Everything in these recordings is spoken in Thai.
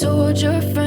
told your friends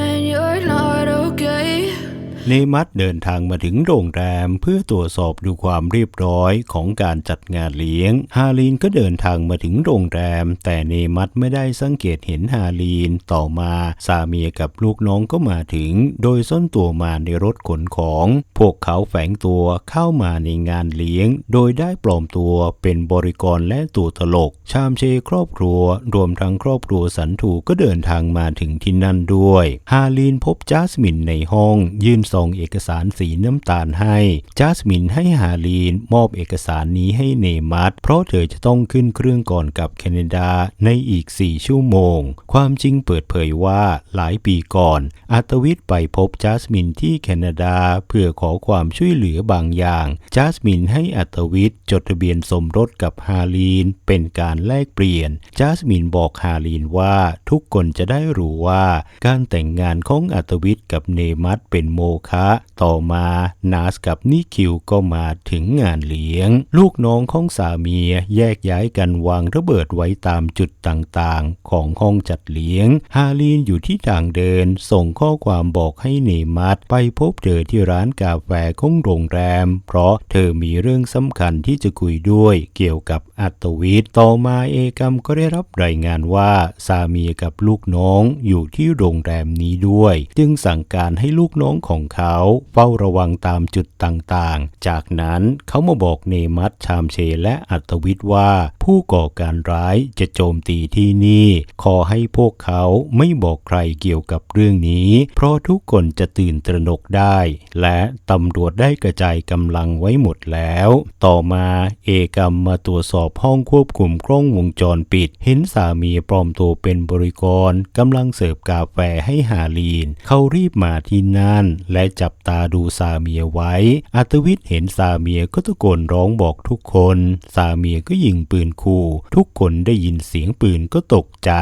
เนมัสเดินทางมาถึงโรงแรมเพื่อตรวจสอบดูความเรียบร้อยของการจัดงานเลี้ยง ฮาลีนก็เดินทางมาถึงโรงแรม แต่เนมัสไม่ได้สังเกตเห็นฮาลีนต่อมาสามีกับลูกน้องก็มาถึง โดยซ่อนตัวมาในรถขนของ พวกเขาแฝงตัวเข้ามาในงานเลี้ยง โดยได้ปลอมตัวเป็นบริกรและตัวตลก ชามเชครอบครัว รวมทั้งครอบครัวสันถูก็เดินทางมาถึงที่นั่นด้วย ฮาลีนพบจัสมินในห้องยืนส่งเอกสารสีน้ำตาลให้ จัสมินให้ฮาลีนมอบเอกสารนี้ให้เนมัสเพราะเธอจะต้องขึ้นเครื่องก่อนกับแคนาดาในอีก 4 ชั่วโมง ความจริงเปิดเผยว่าหลายปีก่อน อัตวิทย์ไปพบจัสมินที่แคนาดาเพื่อขอความช่วยเหลือบางอย่าง จัสมินให้อัตวิทย์จดทะเบียนสมรสกับฮาลีนเป็นการแลกเปลี่ยน จัสมินบอกฮาลีนว่าทุกคนจะได้รู้ว่า การแต่งงานของอัตวิทย์กับเนมัสเป็นโมฆะต่อมานาสกับนิคิวก็มาถึงงานเลี้ยง ลูกน้องของสามีแยกย้ายกันวางระเบิดไว้ตามจุดต่างๆ ของห้องจัดเลี้ยง ฮาลีนอยู่ที่ทางเดิน ส่งข้อความบอกให้เนมัสไปพบเธอที่ร้านกาแฟของโรงแรม เพราะเธอมีเรื่องสำคัญที่จะคุยด้วยเกี่ยวกับอัตวิทย์ต่อมาเอกรมก็ได้รับรายงานว่าสามีกับลูกน้องอยู่ที่โรงแรมนี้ด้วย จึงสั่งการให้ลูกน้องของเขาเฝ้าระวังตามจุดต่างๆ จากนั้นเขามาบอกเนมัสชามเชและอัตวิทย์ว่า ผู้ก่อการร้ายจะโจมตีที่นี่ ขอให้พวกเขาไม่บอกใครเกี่ยวกับเรื่องนี้ เพราะทุกคนจะตื่นตระหนกได้ และตำรวจได้กระจายกำลังไว้หมดแล้ว ต่อมาเอกรรมมาตรวจสอบห้องควบคุมกล้องวงจรปิด เห็นสามีปลอมตัวเป็นบริกรกำลังเสิร์ฟกาแฟให้ฮาลีน เขารีบมาที่นั่นและจับตาดูสามีไว้ อัตวิทย์เห็นสามีก็ตะโกนร้องบอกทุกคนสามีก็ยิงปืนคู่ ทุกคนได้ยินเสียงปืนก็ตกใจ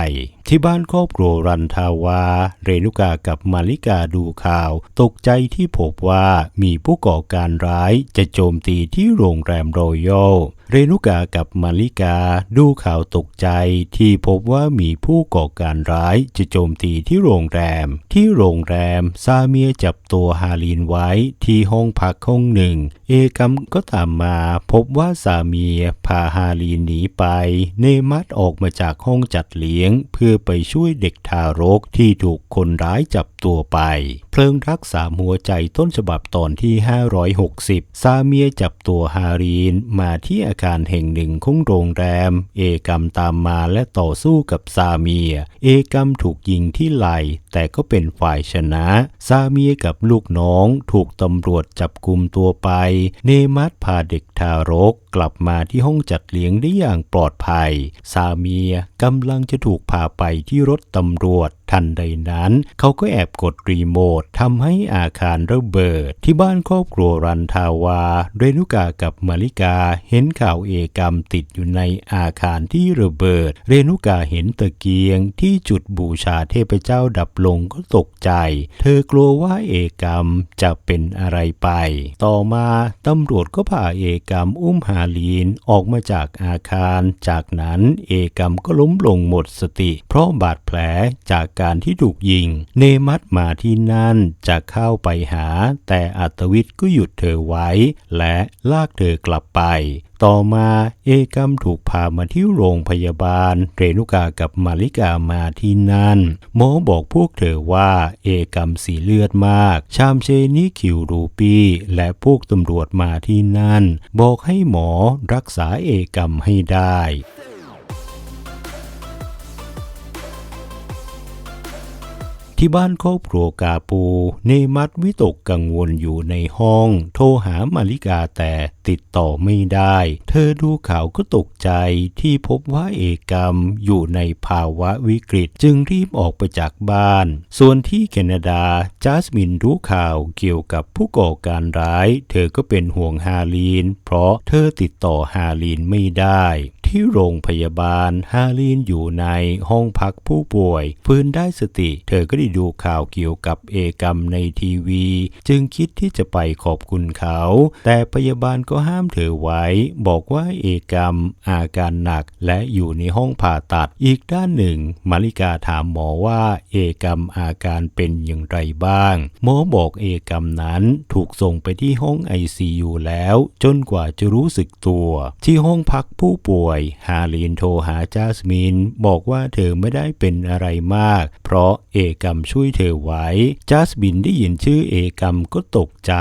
ที่บ้านครอบครัวรันทาวา เรนุกากับมาริกาดูข่าว ตกใจที่พบว่ามีผู้ก่อการร้ายจะโจมตีที่โรงแรมรอยัลเรนุกากับมาริกาดูข่าวตกใจที่พบว่ามีผู้ก่อการร้ายจะโจมตีที่โรงแรม ที่โรงแรม ซาเมียจับตัวฮาลีนไว้ที่ห้องพักห้องหนึ่ง เอกัมก็ตามมาพบว่าสามีพาฮาลีนหนีไป เนมัสออกมาจากห้องจัดเลี้ยง เพื่อไปช่วยเด็กทารกที่ถูกคนร้ายจับตัวไป เพลิงรักสาหัวใจต้นฉบับตอนที่ 560 ซาเมียจับตัวฮารีนมาที่อาคารแห่งหนึ่งของโรงแรม เอกรมตามมาและต่อสู้กับซาเมีย เอกรมถูกยิงที่ไหล่แต่ก็เป็นฝ่ายชนะ ซาเมียกับลูกน้องถูกตำรวจจับกลุมตัวไป เนมัสพาเด็กทารกกลับมาที่ห้องจัดเลี้ยงได้อย่างปลอดภัย ซาเมียกำลังจะถูกพาไปที่รถตำรวจ ทันใดนั้น เขาก็แอบกดรีโมททำให้อาคารระเบิด ที่บ้านครอบครัวรันทาวา เรนุกากับมาริกาเห็นข่าวเอกรรมติดอยู่ในอาคารที่ระเบิด เรนุกาเห็นตะเกียงที่จุดบูชาเทพเจ้าดับลงก็ตกใจ เธอกลัวว่าเอกรรมจะเป็นอะไรไป ต่อมาตำรวจก็พาเอกรรมอุ้มฮาลีนออกมาจากอาคาร จากนั้นเอกรรมก็ล้มลงหมดสติ เพราะบาดแผลจากการที่ถูกยิง เนมัสมาที่นั่นจะเข้าไปหา แต่อัตวิทย์ก็หยุดเธอไว้ และลากเธอกลับไป ต่อมาเอกรรมถูกพามาที่โรงพยาบาล เรนุกากับมาริกามาที่นั่น หมอบอกพวกเธอว่าเอกรรมสีเลือดมาก ชามเชนิคิวรูปีและพวกตำรวจมาที่นั่น บอกให้หมอรักษาเอกรรมให้ได้ ที่บ้านครอบครัวกาปู เนมัสวิตกกังวลอยู่ในห้อง โทรหามาริกาแต่ติดต่อไม่ได้ เธอดูข่าวก็ตกใจที่พบว่าเอกรรมอยู่ในภาวะวิกฤต จึงรีบออกไปจากบ้าน ส่วนที่แคนาดาจัสมินรู้ข่าวเกี่ยวกับผู้ก่อการร้าย เธอก็เป็นห่วงฮาลีน เพราะเธอติดต่อฮาลีนไม่ได้ ที่โรงพยาบาล ฮาลีนอยู่ในห้องพักผู้ป่วย ฟื้นได้สติ เธอก็ได้ดูข่าวเกี่ยวกับเอกรรมในทีวี จึงคิดที่จะไปขอบคุณเขา แต่พยาบาลก็ห้ามเธอไว้ บอกว่าเอกรรมอาการหนักและอยู่ในห้องผ่าตัด อีกด้านหนึ่ง มาริกาถามหมอว่าเอกรรมอาการเป็นอย่างไรบ้าง หมอบอกเอกรรมนั้นถูกส่งไปที่ห้อง ICU แล้ว จนกว่าจะรู้สึกตัว ที่ห้องพักผู้ป่วยฮาลีนโทรหาจาสมิน บอกว่าเธอไม่ได้เป็นอะไรมาก เพราะเอกรรมช่วยเธอไว้ จาสมินได้ยินชื่อเอกรรมก็ตกใจ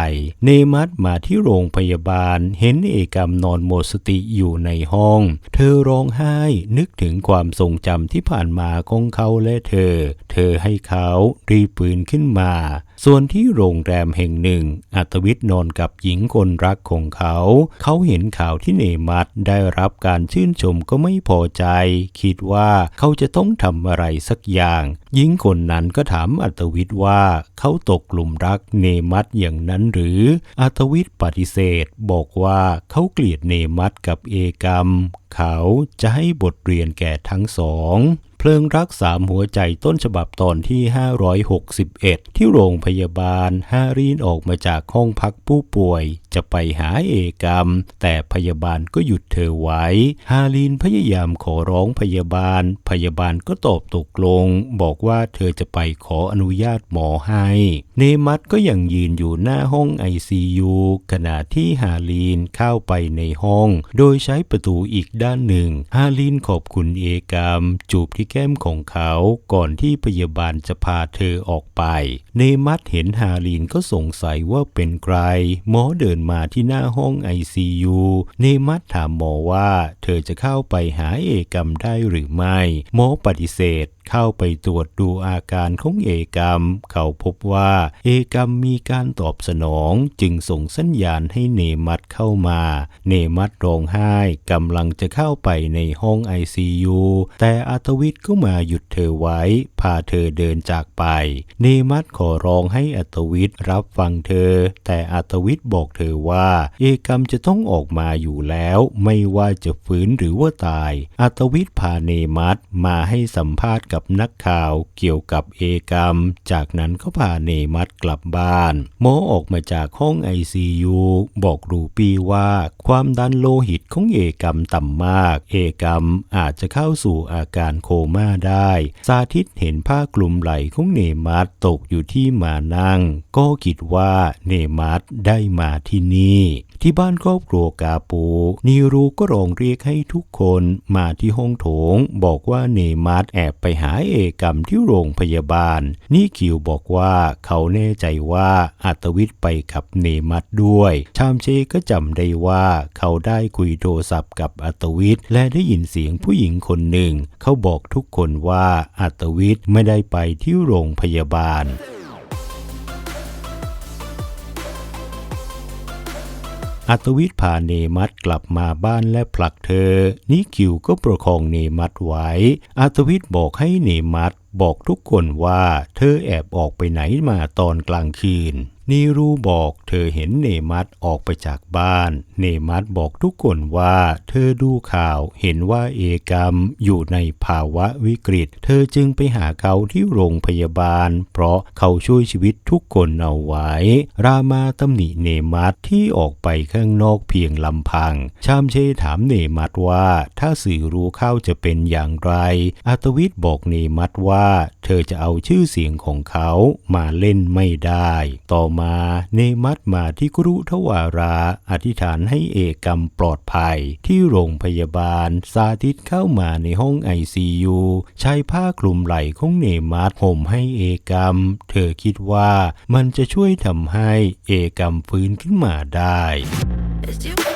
เนมัสมาที่โรงพยาบาล เห็นเอกรรมนอนหมดสติอยู่ในห้อง เธอร้องไห้นึกถึงความทรงจำที่ผ่านมาของเขาและเธอ เธอให้เขารีบปืนขึ้นมา ส่วนที่โรงแรมแห่งหนึ่ง อัตวิทย์นอนกับหญิงคนรักของเขา เขาเห็นข่าวที่เนมัสได้รับการชื่นชมก็ไม่พอใจ คิดว่าเขาจะต้องทำอะไรสักอย่าง หญิงคนนั้นก็ถามอัตวิทย์ว่าเขาตกหลุมรักเนมัสอย่างนั้นหรือ อัตวิทย์ปฏิเสธ บอกว่าเขาเกลียดเนมัสกับเอกรรม เขาจะให้บทเรียนแก่ทั้งสอง ลิงรักสามหัวใจต้นฉบับตอนที่ 561 ที่โรงพยาบาลฮารีนออกมาจากห้องพักผู้ป่วย จะไปหาเอกรรมแต่พยาบาลก็หยุดเธอไว้ ฮารีนพยายามขอร้องพยาบาล พยาบาลก็ตอบตกลง บอกว่าเธอจะไปขออนุญาตหมอให้ เนมัสก็ยังยืนอยู่หน้าห้อง ICU ขณะที่ฮาลีนเข้าไปในห้อง โดยใช้ประตูอีกด้านหนึ่ง ฮาลีนขอบคุณเอกรรมจูบที่แก้มของเขาก่อนที่พยาบาลจะพาเธอออกไป เนมัสเห็นฮาลีนก็สงสัยว่าเป็นใคร หมอเดินมาที่หน้าห้อง ICU เนมัตถามหมอว่า เธอจะเข้าไปหาเอกรรมได้หรือไม่ หมอปฏิเสธ เข้าไปตรวจดูอาการของเอกรรม เขาพบว่าเอกรรมมีการตอบสนองจึงส่งสัญญาณให้เนมัดเข้ามา เนมัดร้องไห้กำลังจะเข้าไปในห้อง ICU แต่อาตวิทย์ก็มาหยุดเธอไว้ พาเธอเดินจากไป เนมัดขอร้องให้อัตวิทย์รับฟังเธอ แต่อัตวิทย์บอกเธอว่า เอกรรมจะต้องออกมาอยู่แล้ว ไม่ว่าจะฝืนหรือว่าตาย อัตวิทย์พาเนมัดมาให้สัมภาษณ์กับนักข่าวเกี่ยวกับเอกรรม จากนั้นก็พาเนมัดกลับบ้าน หมอออกมาจากห้อง ICU บอกรูปีว่า ความดันโลหิตของเอกรรมต่ำมาก เอกรรมอาจจะเข้าสู่อาการโคม่าได้ สาธิตเห็นผ้าคลุมไหล่ของเนมัดตกอยู่ที่มานั่ง ก็คิดว่าเนมัดได้มาที่นี่ที่บ้านครอบครัวกาปู นีรูก็ร้องเรียกให้ทุกคนมาที่ห้องโถง บอกว่าเนมัดแอบไปหาเอกรรมที่โรงพยาบาล นี่คิวบอกว่าเขาแน่ใจว่าอัตวิทย์ไปกับเนมัดด้วย ชามเชก็จำได้ว่าเขาได้คุยโทรศัพท์กับอัตวิทย์และได้ยินเสียงผู้หญิงคนหนึ่ง เขาบอกทุกคนว่าอัตวิทย์ไม่ได้ไปที่โรงพยาบาล อัตวิทย์พาเนมัดกลับมาบ้านและผลักเธอ นิคิวก็ประคองเนมัดไว้ อัตวิทย์บอกให้เนมัดบอกทุกคนว่าเธอแอบออกไปไหนมาตอนกลางคืน นีรูบอกเธอเห็นเนมัดออกไปจากบ้าน เนมัดบอกทุกคนว่าเธอดูข่าวเห็นว่าเอกรรมอยู่ในภาวะวิกฤต เธอจึงไปหาเขาที่โรงพยาบาล เพราะเขาช่วยชีวิตทุกคนเอาไว้ รามาตำหนิเนมัดที่ออกไปข้างนอกเพียงลำพัง ชามเชถามเนมัดว่าถ้าสื่อรู้เข้าจะเป็นอย่างไร อัตวิทย์บอกเนมัดว่า เธอจะเอาชื่อเสียงของเขามาเล่นไม่ได้ ต่อมาเนมัดมาที่กรุทวาราอธิษฐานให้เอกรรมปลอดภัย ที่โรงพยาบาล สาธิตเข้ามาในห้องไอซียูใช้ผ้าคลุมไหล่ของเนมัดห่มให้เอกรรม เธอคิดว่ามันจะช่วยทำให้เอกรรมฟื้นขึ้นมาได้ As you